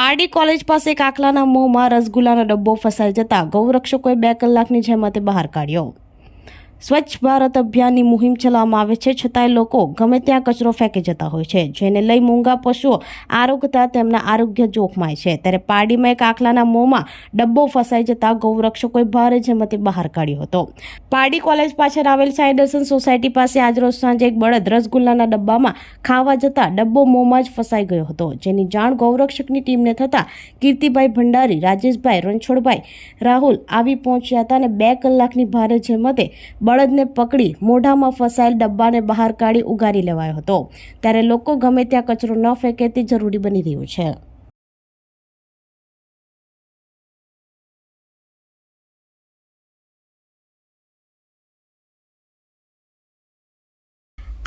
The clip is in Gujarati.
પારડી કોલેજ પાસે કાકલાના મોંમાં રસગુલ્લાનો ડબ્બો ફસાઈ જતા ગૌરક્ષકોએ બે કલાકની જહેમતે બહાર કાઢ્યો. સ્વચ્છ ભારત અભિયાનની મુહિમ ચલાવવામાં આવે છે. છતાંય લોકો ગમે ત્યાં કચરો ફેંકી જતા હોય છે. જેને લઈ મૂંગા પશુઓ આરોગતા તેમના આરોગ્ય જોખમાય છે. ત્યારે પારડીમાં એક આખલાના મોંમાં ડબ્બો ફસાઈ જતા ગૌરક્ષકોએ ભારે જહેમતે બહાર કાઢ્યો હતો. પારડી કોલેજ પાછળ આવેલ સાયડર્સન સોસાયટી પાસે આજરોજ સાંજે એક બળદ રસગુલ્લાના ડબ્બામાં ખાવા જતા ડબ્બો મોંમાં જ ફસાઈ ગયો હતો. જેની જાણ ગૌરક્ષકની ટીમને થતાં કીર્તિભાઈ ભંડારી, રાજેશભાઈ રણછોડભાઈ, રાહુલ આવી પહોંચ્યા હતા અને બે કલાકની ભારે જહેમતે બળદને પકડી મોઢામાં ફસાયેલ ડબ્બાને બહાર કાઢી ઉગારી લેવાયો હતો. ત્યારે લોકો ગમે ત્યાં કચરો ન ફેંકે તે જરૂરી બની રહ્યું છે.